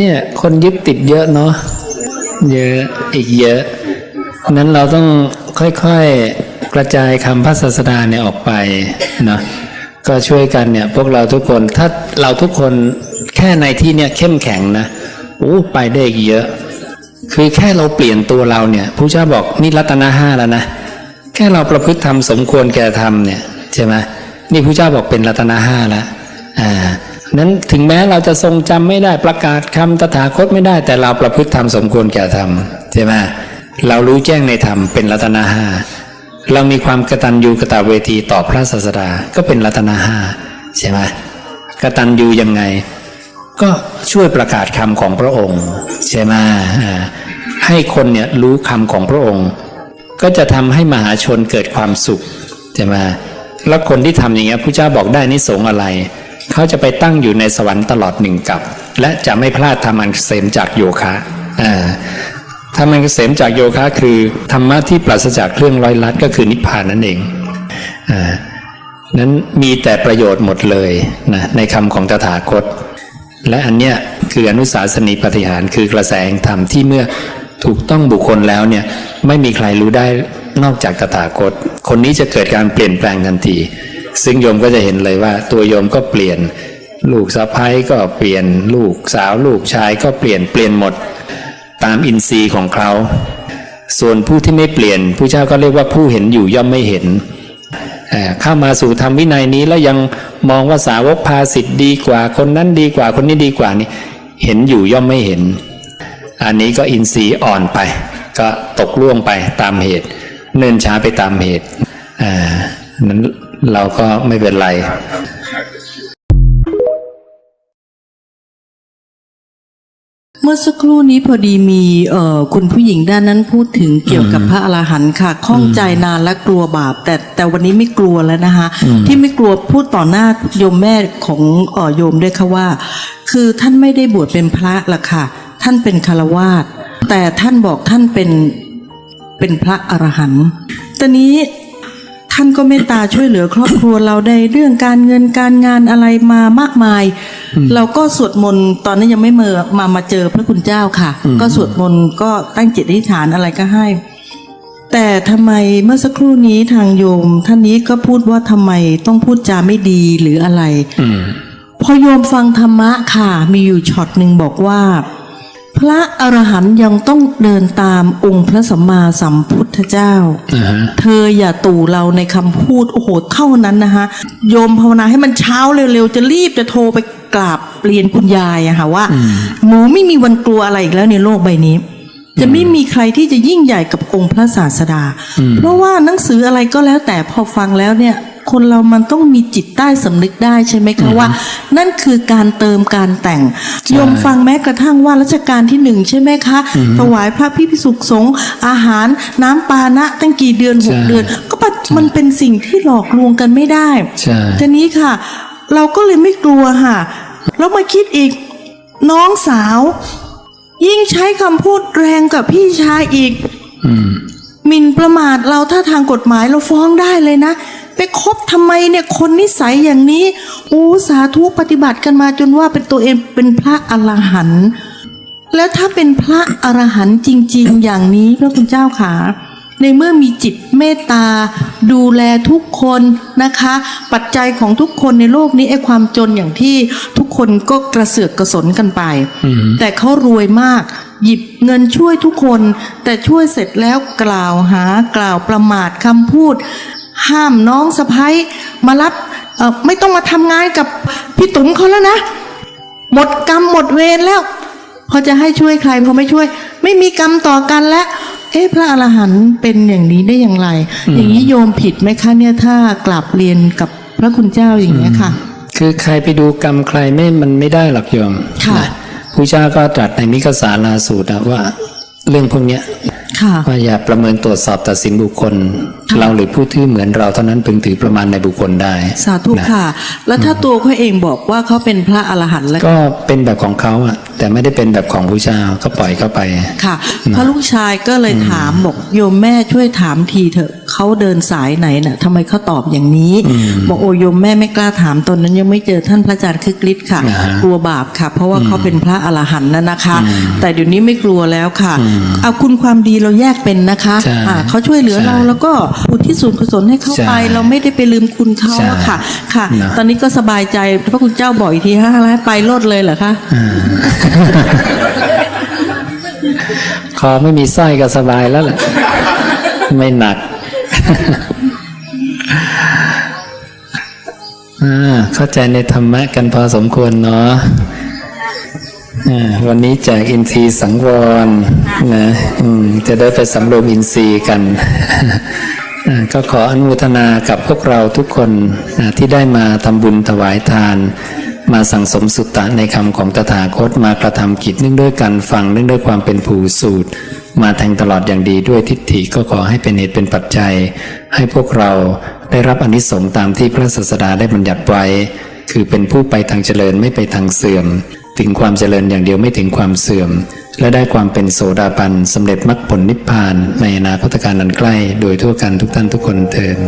เนี่ยคนยึดติดเยอะเนาะเยอะอีกเยอะ นั้นเราต้องค่อยๆกระจายคำพระศาสดาเนี่ยออกไปเนาะก็ช่วยกันเนี่ยพวกเราทุกคนถ้าเราทุกคนแค่ในที่เนี่ยเข้มแข็งนะโอ้ไปได้อีกเยอะ คือแค่เราเปลี่ยนตัวเราเนี่ยผู้เจ้าบอกนี่รัตนะห้าแล้วนะแค่เราประพฤติธรรมสมควรแก่ธรรมเนี่ยใช่ไหมนี่พระเจ้าบอกเป็นรัตนะห้าแล้วอ่า นั้นถึงแม้เราจะทรงจำไม่ได้ประกาศคำตถาคตไม่ได้ แต่เราประพฤติธรรมสมควรแก่ธรรมใช่ไหมเรารู้แจ้งในธรรมเป็นรัตนะห้าเรามีความกตัญญูกตเวทีต่อพระศาสดาก็เป็นรัตนะห้าใช่ไหมกตัญญูยังไง ก็ช่วยประกาศคำของพระองค์ใช่ไหมให้คนเนี่ยรู้คำของพระองค์ ก็จะทำให้มหาชนเกิดความสุขใช่ไหมแล้วคนที่ทำอย่างเงี้ยพระเจ้าบอกได้นิสงอะไร เขาจะไปตั้งอยู่ในสวรรค์ตลอดหนึ่งกับ และจะไม่พลาดทำอันเกษมจากโยคะอ่าทำอันเกษมจากโยคะคือธรรมะที่ปราศจากเครื่องร้อยลัดก็คือนิพพานนั่นเองอนั้นมีแต่ประโยชน์หมดเลยนะในคำของตถาคต และอันเนี้ยคืออนุสาสนีปฏิหารคือกระแสแห่งธรรมที่เมื่อถูกต้องบุคคลแล้วเนี่ยไม่มีใครรู้ได้นอกจากตถาคต คนนี้จะเกิดการเปลี่ยนแปลงทันที ซึ่งโยมก็จะเห็นเลยว่า ตัวโยมก็เปลี่ยน ลูกสะพ้ยก็เปลี่ยนลูกสาวลูกชายก็เปลี่ยนเปลี่ยนหมด ตามอินทรีย์ของเขา ส่วนผู้ที่ไม่เปลี่ยนผู้เจ้าก็เรียกว่าผู้เห็นอยู่ย่อมไม่เห็นเข้ามาสู่ธรรมวินัยนี้แล้วยังมองว่าสาวกพาสิทธิ์ดีกว่า คนนั้นดีกว่าคนนี้ดีกว่านี่เห็นอยู่ย่อมไม่เห็น อันนี้ก็อินทรีย์อ่อนไป ก็ตกล่วงไปตามเหตุ เนิ่นช้าไปตามเหตุนั้น เราก็ไม่เป็นไรเมื่อสักครู่นี้พอดีมีเอ่อคุณผู้หญิงด้านนั้นพูดถึงเกี่ยวกับพระอรหันต์ค่ะข้องใจนานและกลัวบาป แต่แต่วันนี้ไม่กลัวแล้วนะคะ ที่ไม่กลัวพูดต่อหน้าโยมแม่ของเอ่อโยมด้วยค่ะว่า คือท่านไม่ได้บวชเป็นพระละค่ะ ท่านเป็นคารวาสแต่ท่านบอกท่านเป็นเป็นพระอรหันต์ตอนนี้ ท่านก็เมตตาช่วยเหลือครอบครัวเราได้เรื่องการเงินการงานอะไรมามากมาย เราก็สวดมนต์ตอนนั้นยังไม่เมื่อมามาเจอพระคุณเจ้าค่ะ ก็สวดมนต์ก็ตั้งจิตอธิษฐานอะไรก็ให้ แต่ทำไมเมื่อสักครู่นี้ทางโยม ท่านนี้ก็พูดว่าทำไมต้องพูดจาไม่ดีหรืออะไรอืมพอโยมฟังธรรมะค่ะ มีอยู่ช็อตหนึ่งบอกว่าพ ระอรหันต์ยังต้องเดินตามองค์พระสัมมาสัมพุทธเจ้าอ่าฮะเธออย่าตู่เราในคำพูด โอ้โหเท่านั้นนะคะโยมภาวนาให้มันเช้าเร็วๆ จะรีบจะโทรไปกราบเรียนคุณยายอะค่ะว่า หนูไม่มีวันกลัวอะไรอีกแล้วในโลกใบนี้จะไม่มีใครที่จะยิ่งใหญ่กับองค์พระศาสดา เพราะว่าหนังสืออะไรก็แล้วแต่พอฟังแล้วเนี่ย คนเรามันต้องมีจิตใต้สำนึกได้ใช่ไหมคะว่า นั่นคือการเติมการแต่งโยมฟังแม้กระทั่งว่ารัชกาลที่หนึ่งใช่ไหมคะ ถวายพระพิพิสุขสงฆ์อาหารน้ำปานะตั้งกี่เดือนหกใช่เดือน ก็ปะมันเป็นสิ่งที่หลอกลวงกันไม่ได้ใช่ทีนี้ค่ะ เราก็เลยไม่กลัวค่ะแล้วมาคิดอีกน้องสาว ยิ่งใช้คำพูดแรงกับพี่ชายอีกอืมหมิ่นประมาทเราถ้าทางกฎหมายเราฟ้องได้เลยนะ ไปคบทำไมเนี่ยคนนิสัยอย่างนี้โอ้สาธุปฏิบัติกันมาจนว่าเป็นตัวเองเป็นพระอรหันต์แล้วถ้าเป็นพระอรหันต์จริง ๆ อย่างนี้พระคุณเจ้าขาในเมื่อมีจิตเมตตา ดูแลทุกคนนะคะ ปัจจัยของทุกคนในโลกนี้ไอ้ความจนอย่างที่ทุกคนก็กระเสือกกระสนกันไปอืมแต่เขารวยมาก หยิบเงินช่วยทุกคน แต่ช่วยเสร็จแล้วกล่าวหากล่าวประมาทคำพูด ห้ามน้องสะพ้ยมารับเอ่อไม่ต้องมาทำงานกับพี่ตุ๋มเขาแล้วนะ หมดกรรมหมดเวรแล้วพอจะให้ช่วยใครพอไม่ช่วย ไม่มีกรรมต่อกันแล้วเอ๊ะพระอรหันต์เป็นอย่างนี้ได้อย่างไร อย่างนี้โยมผิดไหมคะเนี่ยถ้ากลับเรียนกับพระคุณเจ้าอย่างนี้ยค่ะ คือใครไปดูกรรมใครไม่มันไม่ได้หรอกโยมค่ะนะพระเจ้าก็ตรัสในมิกสาลาสูตรอะว่า เรื่องพวกเนี้ยค่ะว่าอย่าประเมินตรวจสอบตัดสินบุคคลค่ะเราหรือผู้ที่เหมือนเราเท่านั้นพึงถือประมาณในบุคคลได้ สาธุนะค่ะ แล้วถ้าตัวเขาเองบอกว่าเขาเป็นพระอรหันต์แล้วก็เป็นแบบของเขาอะแต่ไม่ได้เป็นแบบของผู้เจ้าก็ปล่อยเข้าไปค่ะพระลูกชายก็เลยถามบอกโยมแม่ช่วยถามทีเถอะเขาเดินสายไหนน่ะทำไมเขาตอบอย่างนี้บอกโอโยมแม่ไม่กล้าถามตอนนั้นยังไม่เจอท่านพระอาจารย์คึกฤทธิ์ค่ะอ่าฮะกลัวบาปค่ะ เพราะว่าเขาเป็นพระอรหันต์นะนะคะ แต่เดี๋ยวนี้ไม่กลัวแล้วค่ะเอาคุณความดีเราแยกเป็นนะคะใช่อ่าเขาช่วยเหลือใช่เราแล้วก็อุทิศส่วนกุศลให้เขาใช่ไป เราไม่ได้ไปลืมคุณเขาใช่อะค่ะ ค่ะนะตอนนี้ก็สบายใจพระคุณเจ้าบอกอีกทีฮะให้ไปโลดเลยเหรอคะคอไม่มีสร้อยก็สบายแล้วแหละไม่หนักอ่าเข้าใจในธรรมะกันพอสมควรเนาะอ่าวันนี้แจกอินทรีย์สังวรนะอืมจะได้ไปสำรวมอินทรีย์กันอ่าก็ขออนุโมทนากับพวกเราทุกคนอ่าที่ได้มาทำบุญถวายทาน มาสั่งสมสุตตะในคำของตถาคตมากระทำกิจเนื่องด้วยการฟังเนื่องด้วยความเป็นผู้สูตร มาแทงตลอดอย่างดีด้วยทิฏฐิก็ขอให้เป็นเหตุเป็นปัจจัย ให้พวกเราได้รับอนิสงส์ตามที่พระศาสดาได้บัญญัติไว้ คือเป็นผู้ไปทางเจริญไม่ไปทางเสื่อม ถึงความเจริญอย่างเดียวไม่ถึงความเสื่อม และได้ความเป็นโสดาบันสำเร็จมรรคผลนิพพานในอนาคตการนันใกล้ โดยทั่วกันทุกท่านทุกคนเทิน